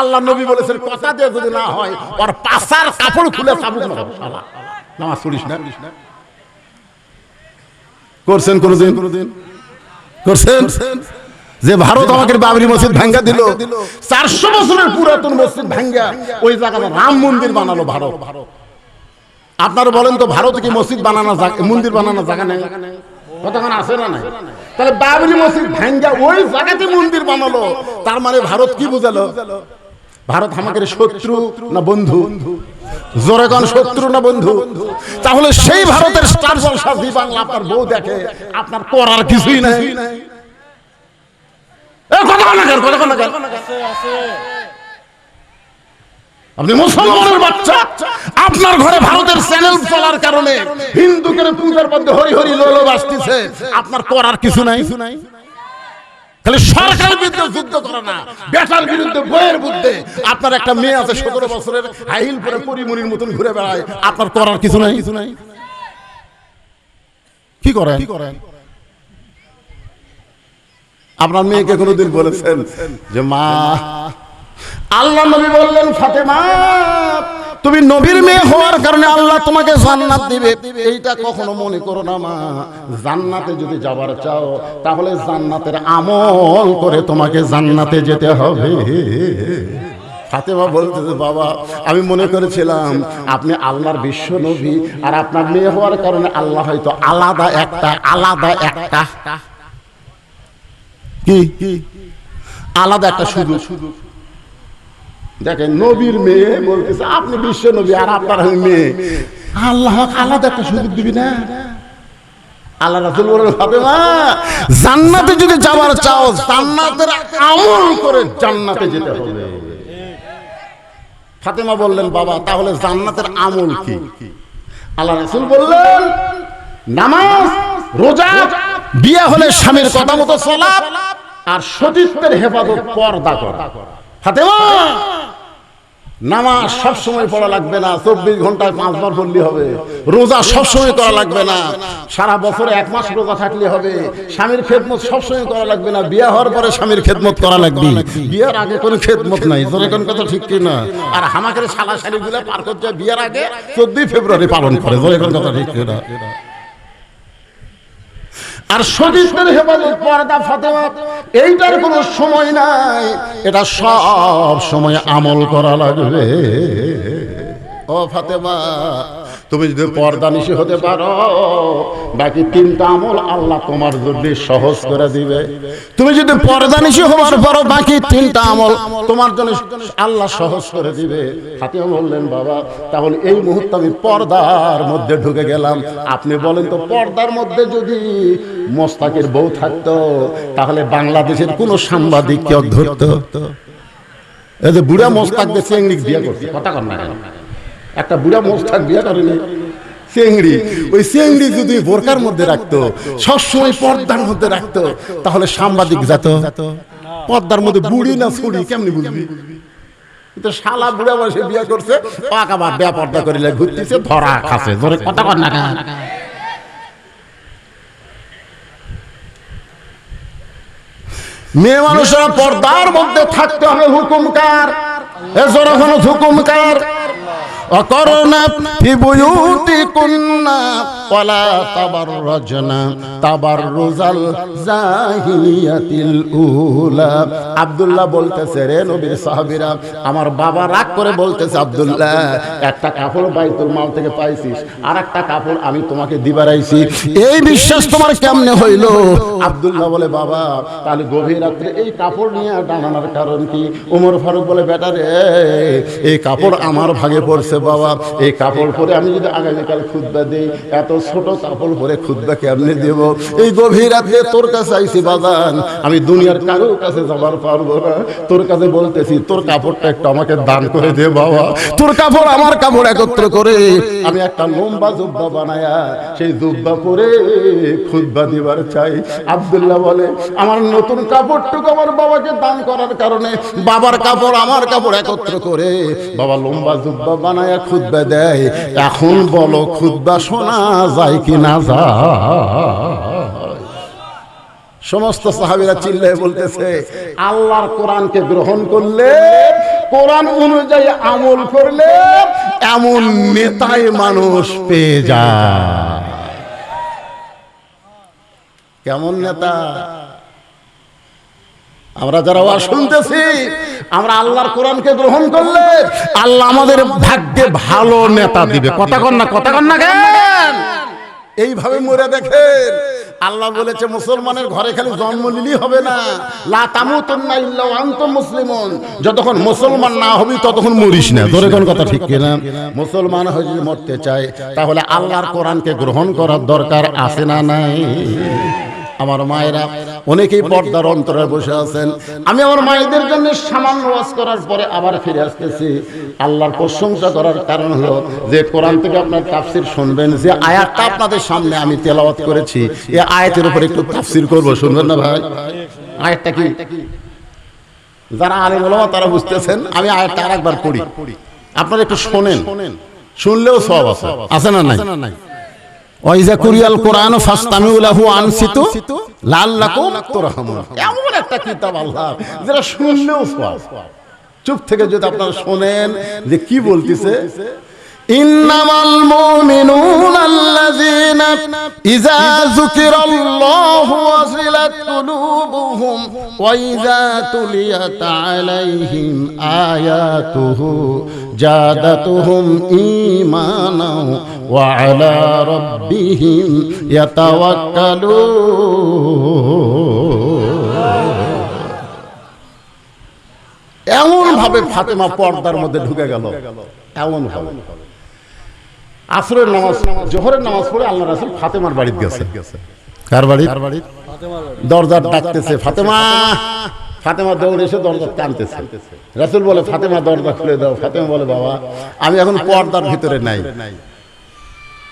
আল্লাহ নবী বলেছেন, কথা দিয়ে যদি না হয়, ওর পাশার কাপড় খুলে চাবুক নামাজ পড়িস না? করছেন কোনদিন? করছেন? যে ভারত আমাকে বাবরি মসজিদ ভাঙ্গা দিল, চারশো বছরের পুরাতন মসজিদ ভাঙ্গা, ওই জায়গাটা রাম মন্দির বানালো ভারত। আপনারা বলেন তো, ভারত কি মসজিদ বানানো মন্দির বানানো জায়গা নেই? কতক্ষণ আছে না নাই? তাহলে বাবরি মসজিদ ভাঙ্গা ওই জায়গাতে মন্দির বানালো। তার মানে ভারত কি বুঝালো? ভারত আমাদের শত্রু না বন্ধু? জোরে কোন শত্রু না বন্ধু? তাহলে সেই ভারতের স্টার জলসা বাংলা আপনার বউ দেখে আপনার করার কিছুই নাই। আপনি মুসলমানের বাচ্চা, আপনার ঘরে ভারতের চ্যানেল চলার কারণে হিন্দুদের পূজার মধ্যে হরি হরি লোলো বাসতেছে আপনার করার কিছু নাই। খালি সরকারের বিরুদ্ধে যুদ্ধ করে না। বেটার বিরুদ্ধে বইয়ের বিরুদ্ধে আপনার একটা মেয়ে আছে সতেরো বছরের হাইল পরে পরিমনির মতন ঘুরে বেড়ায়। আপনার করার কিছু নাই? কিছু নাই কি করেন কি করেন? আপনার মেয়েকে কোনোদিন বলেছেন যে, মা আল্লাহ নবী বললেন, ফাতেমা, তুমি নবীর মেয়ে হওয়ার কারণে আল্লাহ তোমাকে জান্নাত দিবে। এইটা কখনো মনে করো না, মা। জান্নাতে যদি যাবার চাও, তাহলে জান্নাতের আমল করে তোমাকে জান্নাতে যেতে হবে। ফাতেমা বলতেছে, বাবা, আমি মনে করেছিলাম আপনি আল্লাহর বিশ্ব নবী আর আপনার মেয়ে হওয়ার কারণে আল্লাহ হয়তো আলাদা একটা আলাদা একটা। কি? আলাদা একটা শুধু শুধু দেখেন নবীর মেয়ে বলতেছে, আপনি বিশ্ব নবী আর আপনার মেয়ে। আল্লাহ আলাদা একটা সুযোগ দিবি না। আল্লাহ রাসূল বলেন ফাতেমা জান্নাতে যদি যাবার চাও, জান্নাতের আমল করে জান্নাতে যেতে হবে। ফাতেমা বললেন, বাবা, তাহলে জান্নাতের আমল কি? আল্লাহ রাসূল বললেন, নামাজ, রোজা, বিয়ে হলে স্বামীর কথা মতো চলা আর সতীত্বের হেফাজত পর্দা করা। ফাতেমা! নামাজ সব সময় পড়া লাগবে না, চব্বিশ ঘন্টায় পাঁচবার পড়লে হবে। রোজা সব সময় করা লাগবে না। সারা বছরে এক মাস রোজা থাকলে হবে। স্বামীর খেদমত সব সময় করা লাগবে না। বিয়ে হওয়ার পরে স্বামীর খেদমত করা লাগবে। বিয়ের আগে কোনো খেদমত নাই তোর কথা ঠিক কি না আর আমাকে সালা সারি গুলো পার করছে বিয়ের আগে, চোদ্দই ফেব্রুয়ারি পালন করে তোর কথা ঠিক কি আর সতীর্থের হেফাজত পর্দা ফাতেমা, এইটার কোনো সময় নাই। এটা সব সময় আমল করা লাগবে। ও ফাতেমা তুমি যদি পর্দা নিশি হতে পারো বাকি তিনটা আমল আল্লাহ তোমার জন্য সহজ করে দিবে। তুমি যদি পর্দা নিশি হওয়ার পরও বাকি তিনটা আমল তোমার জন্য আল্লাহ সহজ করে দিবে। ফাতেমা বললেন বাবা তাহলে এই মুহূর্তে আমি পর্দার মধ্যে ঢুকে গেলাম। আপনি বলেন তো পর্দার মধ্যে যদি মোস্তাকের বউ থাকতো তাহলে বাংলাদেশের কোন সাংবাদিক কেউ ধরতো? বুড়া মোস্তাক দিয়ে চেংড়ি বিয়ে করছে কথা কর না? একটা বুড়া মোস্তাক বিয়ে করেনি চেংড়ি। ওই চেংড়ি যদি বোরকার মধ্যে রাখতো, সবসময় পর্দার মধ্যে রাখতো, তাহলে সাংবাদিক যেত। পর্দার মধ্যে বুড়ি না ছুড়ি কেমনি বুঝবি? পর্দার মধ্যে থাকতে হবে হুকুমকার। হুকুমকার। অকরনা ফি বুয়ুতিকুন্না ওয়ালা তাবাররাজনা তাবাররুজাল জাহিলিয়াতিল উলা। আব্দুল্লাহ বলতেছে, রে নবীর সাহাবীরা, আমার বাবা রাগ করে বলতেছে, আব্দুল্লাহ, একটা কাপড় বাইতুল মাল থেকে পাইছিস আর একটা কাপড় আমি তোমাকে দিবার আইছি এই বিশ্বাস তোমার কেমনে হইল? আব্দুল্লাহ বলে, বাবা, তাহলে গভীর রাত্রে এই কাপড় নিয়ে টানানোর কারণ কি? ওমর ফারুক বলে, বেটা রে, এই কাপড় আমার ভাগে পড়ছে, বাবা। এই কাপড় পরে আমি যদি আগামীকাল খুদ্া দিই, এত ছোট কাপড় পরে খুদ্া কেমনে দেব? এই গভীর রাতে তোর কাছে আইছি বাজান। আমি দুনিয়ার কারোর কাছে যাবার পারব না। তোর কাছে বলতেছি, তোর কাপড়টা একটু আমাকে দান করে দে বাবা। তোর কাপড় আমার কাপড় একত্র করে আমি একটা লম্বা জুব্বা বানায়া সেই জুব্বা পরে খুদ্া দিবার চাই। আব্দুল্লাহ বলে, আমার নতুন কাপড়টুকু আমার বাবাকে দান করার কারণে বাবার কাপড় আমার কাপড় একত্র করে বাবা লম্বা জুব্বা বানায়া খুদ্া দেয়। এখন বলো খুদ্া শোনা যায় কি না যায়। সমস্ত সাহাবিরা চিল্লায় বলতেছে, আল্লাহর কোরআনকে গ্রহণ করলে, কোরআন অনুযায়ী আমল করলে এমন নেতাই মানুষ পেয়ে যায়। কেমন নেতা? আমরা যারা ওয়াজ শুনতেছি, আমরা আল্লাহর কোরআনকে গ্রহণ করলে আল্লাহ আমাদের ভাগ্যে ভালো নেতা দিবে। কথা কন না, কথা কন না কেন? এইভাবে মরে দেখেন। আল্লাহ বলেছে, মুসলমানের ঘরে খালি জন্ম নিলি হবে না। মুসলিমন। যতক্ষণ মুসলমান না হবি, ততক্ষণ মরিস না। ধরে কোন কথা ঠিক কিনা? মুসলমান হয়ে যদি মরতে চায়, তাহলে আল্লাহর কোরআনকে গ্রহণ করার দরকার আছে না নাই? আমার মায়েরা অনেকেই পর্দার অন্তরে বসে আছেন। আমি আমার মায়েদের জন্য সামান্য ওয়াজ করার পরে আবার ফিরে আসতেছি। আল্লাহর প্রশংসা করার কারণ হলো যে কোরআন থেকে আপনার তাফসির শুনবেন যে আয়াতটা আপনাদের সামনে আমি তেলাওয়াত করেছি। এই আয়াতের উপর একটু তাফসির করব শুনবেন না ভাই? আয়াতটা কি? যারা আলেম ওলামা তারা বুঝতেছেন আমি আয়াতটা আরেকবার পড়ি। আপনারা একটু শোনেন। শুনলেও সব আছে। আছে। না নাই? কোরআন ফাস্তামিউ লাহু আনসিতু লাল্লাকুম তুরহামুন। এমন একটা যেটা শুনলেও চুপ থেকে যদি আপনারা শোনেন যে কি বলতিছে ইন্নামাল মুমিনুনা আল্লাযীনা ইযা যুকিরাল্লাহু ওয়াজিলাত কুলুবুহুম ওয়া ইযা তুলিয়াত আলাইহিম আয়াতুহু জাদাতুহুম ঈমানা ওয়া আলা রাব্বিহিম ইয়াতাওয়াক্কালুন। এমন ভাবে ফাতেমা পর্দার মধ্যে ঢুকে গেল। এমন ভাবে আসরের নামাজ জোহরের নামাজ পড়ে আল্লাহ রাসুল ফাতেমার বাড়িতে গেছে। কার বাড়ি? কার বাড়ি? দরজার ডাকতেছে ফাতেমা! ফাতেমা দৌড়ে এসে দরজা টানতেছে। রাসুল বলে ফাতেমা দরজা খুলে দাও। ফাতেমা বলে বাবা আমি এখন পর্দার ভিতরে নাই।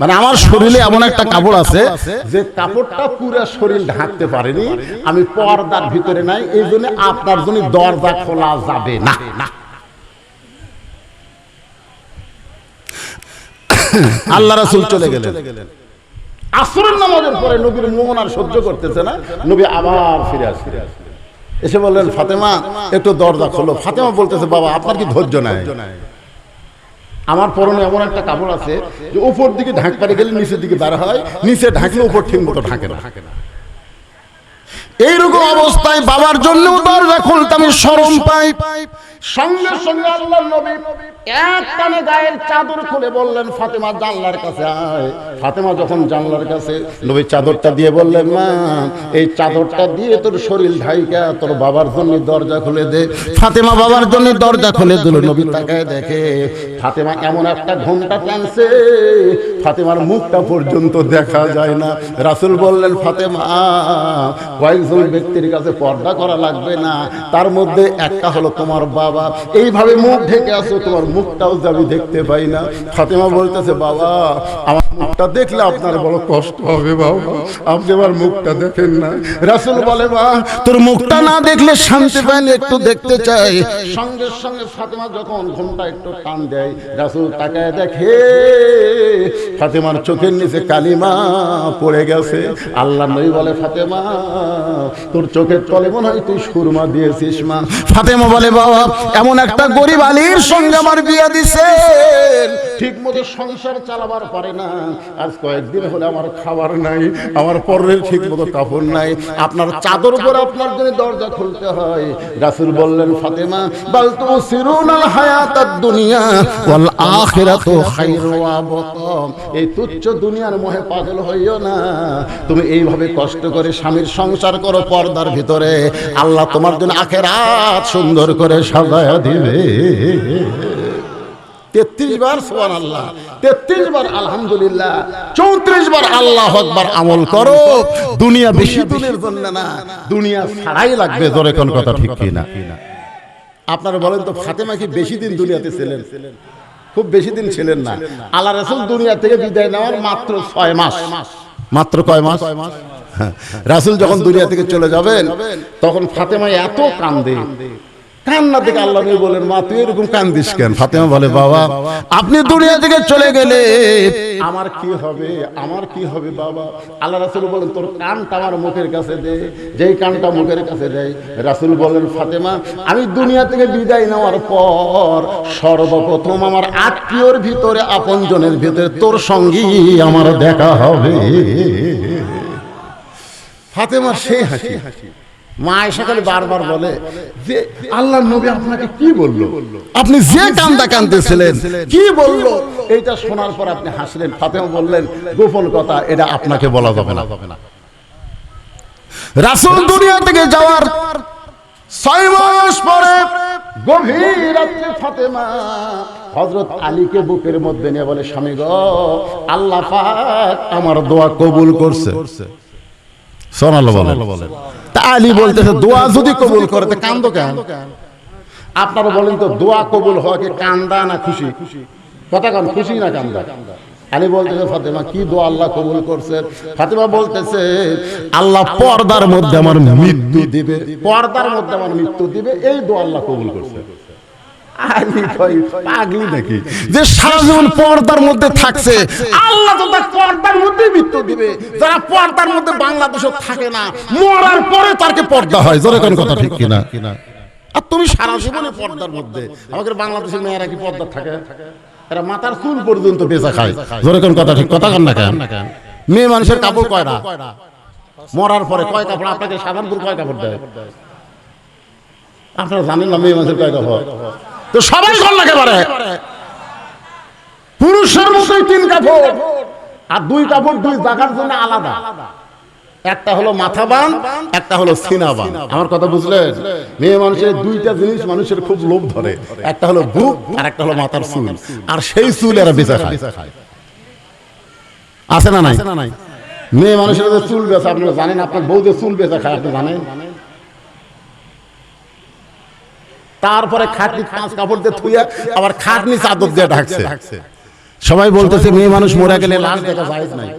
মানে আমার শরীরে এমন একটা কাপড় আছে যে কাপড়টা পুরো শরীর ঢাকতে পারেনি। আমি পর্দার ভিতরে নাই এই জন্য আপনার জন্য দরজা খোলা যাবে না। আল্লাহ রাসুল চলে গেলেন। আসরের নামাজের পরে নবীর মোহন আর সহ্য করতেছে না নবী আবার ফিরে আসে এসে বললেন ফাতেমা একটু দরজা খোলো। ফাতেমা বলতেছে বাবা আপনার কি ধৈর্য নাই? আমার পরনে এমন একটা কাপড় আছে যে উপর দিকে ঢাক পারে গেলে নিচের দিকে বার হয় নিচে ঢাকলে উপর ঠিক মতো ঢাকে না। এইরকম অবস্থায় বাবার জন্য দরজা খুলতে আমি সরম পাই। সঙ্গে সঙ্গে আল্লাহ নবী এক গায়ের চাদর খুলে বললেন, ফাতেমা, জানলার কাছে আয়। ফাতেমা যখন জানলার কাছে, নবী চাদরটা দিয়ে বললেন, মা, এই চাদরটা দিয়ে তোর শরীর ঢাইকা, তোর বাবার জন্য দরজা খুলে দে। ফাতেমা বাবার জন্য দরজা খুলে দিল, নবী তাকায় দেখে, ফাতেমা, এমন একটা ঘণ্টা টানছে, ফাতেমার মুখটা পর্যন্ত দেখা যায় না। রাসূল বললেন, ফাতেমা কয়েকজন ব্যক্তির কাছে পর্দা করা লাগবে না। তার মধ্যে একটা হলো তোমার বাবা। এইভাবে মুখ ঢেকে আছো, তোমার মুখটাও যে আমি দেখতে পাই না। ফাতেমা বলতেছে, বাবা, আমার মুখটা দেখলে আপনার বড় কষ্ট হবে বাবা। আপনি আমার মুখটা দেখেন না। রাসূল বলে, মা, তোর মুখটা না দেখলে শান্তি পাই না, একটু দেখতে চাই। সঙ্গে সঙ্গে ফাতেমা যখন ঘুমটা একটু টান দেয়, রাসূল তাকায় দেখে ফাতেমার চোখের নিচে কালিমা পড়ে গেছে। আল্লাহ নবী বলে, ফাতেমা, তোর চোখের তলে মনে হয় তুই সুরমা দিয়েছিস মা। ফাতেমা বলে, বাবা, এমন একটা গরিব আলীর সঙ্গে আমার বিয়া দিছে ঠিক মতো সংসার চালাবার পারে না। আজ কয়েকদিন হলে আমার খাবার নাই আমার পরের ঠিক মতো কাপড় নাই। আপনার চাদর পরে আপনার জন্য দরজা খুলতে হয়। রাসুল বললেন ফাতেমা বাল তো সিরুনাল হায়াতাদ দুনিয়া ওয়াল আখিরাতু খায়রু ওয়া এই তুচ্ছ দুনিয়ার মোহে পাগল হইও না। তুমি এইভাবে কষ্ট করে স্বামীর সংসার করো পর্দার ভিতরে। আল্লাহ তোমার জন্য আখেরাত সুন্দর করে সাজায়া দিবে। তেত্রিশ বার সোয়ান আল্লাহ তেত্রিশ বার আলহামদুলিল্লাহ। চৌত্রিশ বার আল্লাহ আকবার আমল করো। দুনিয়া বেশি দিনের জন্য না। দুনিয়া ছাড়াই লাগবে জোরে কোন কথা ঠিক কি না আপনারা বলেন তো, ফাতেমা কি বেশি দিন দুনিয়াতে ছিলেন? খুব বেশি দিন ছিলেন না। আল্লাহ রাসুল দুনিয়া থেকে বিদায় নেওয়ার মাত্র ছয় মাস। মাত্র কয় মাস? হ্যাঁ। রাসুল যখন দুনিয়া থেকে চলে যাবেন, তখন ফাতেমা এত কান্দে। কান্না থেকে আল্লাহ নবী বলেন মা তুই এরকম কান্দিস কেন? ফাতেমা বলে বাবা আপনি দুনিয়া থেকে চলে গেলে আমার কি হবে? আমার কি হবে বাবা? আল্লাহ রাসুল বলেন তোর কানটা আমার মুখের কাছে দে যেই কানটা মুখের কাছে দেয়। রাসুল বলেন ফাতেমা আমি দুনিয়া থেকে বিদায় নেওয়ার পর সর্বপ্রথম আমার আত্মীয়র ভিতরে আপনজনের ভিতরে তোর সঙ্গী আমার দেখা হবে। ফাতেমার সেই হাসি। মা এসে খালি বারবার বলে যে আল্লাহ নবী আপনাকে কি বলল? আপনি যে কান্দা কান্দতেছিলেন কি বলল? এইটা শোনার পর আপনি হাসলেন ফাতেমা বললেন গোপন কথা এটা আপনাকে বলা যাবে না। রাসূল দুনিয়া থেকে যাওয়ার ছয় মাস পরে গভীর রাত্রে ফাতেমা হযরত আলীকে বুকের মধ্যে নিয়ে বলে স্বামী গো আল্লাহ পাক আমার দোয়া কবুল করছে। সোনাল্লাহ বলেন। তা আলী বলতেছে দোয়া যদি কবুল করে তো কান্দো কেন? আপনারা বলেন তো দোয়া কবুল হওয়া কি কান্দা না খুশি? কথা কান খুশি না কান্দা? আলী বলতেছে ফাতেমা কি দোয়া আল্লাহ কবুল করছে? ফাতেমা বলতেছে আল্লাহ পর্দার মধ্যে আমার মৃত্যু দিবে। পর্দার মধ্যে আমার মৃত্যু দিবে এই দোয়া আল্লাহ কবুল করছে। পাগলি নাকি? যে সারা জীবন পর্দার মধ্যে থাকছে আল্লাহ তো তার পর্দার মধ্যে মৃত্যু দিবে। যারা পর্দার মধ্যে বাংলাদেশে থাকে না মরার পরে তারকে পর্দা হয়। জোরে কোন কথা ঠিক কিনা? আর তুমি সারা জীবনে পর্দার মধ্যে। আমাদের বাংলাদেশের মেয়েরা কি পর্দা থাকে? এরা মাথার চুল পর্যন্ত বেচা খায়। জোরে কোন কথা ঠিক কথা কান না কেন? মেয়ে মানুষের কাপড় কয়টা মরার পরে কয় কাপড়? আপনাকে সাধারণপুর কয় কাপড় দেয়? আপনারা জানেন না মেয়ে মানুষের কয় কাপড়? তো সবাই করল একেবারে পুরুষের মতোই তিন কাপড় আর দুই কাপড় দুই জায়গার জন্য আলাদা। একটা হলো মাথা বান একটা হলো সিনা বান। আমার কথা বুঝলেন? মেয়ে মানুষের দুইটা জিনিস মানুষের খুব লোভ ধরে। একটা হলো বুক আর একটা হলো মাথার চুল। আর সেই চুল এরা বেচা খায়। আছে না নাই? মেয়ে মানুষের যে চুল বেচা আপনি জানেন আপনার বউ যে চুল বেচা খায় আপনি জানেন? তারপরে খাটনি পাঁচ কাপড় দিয়ে থুয়ে আবার খাটনি চাদর দিয়ে ঢাকছে। সবাই বলতেছে, মেয়ে মানুষ মরে গেলে লাশ দেখা যায় নাই।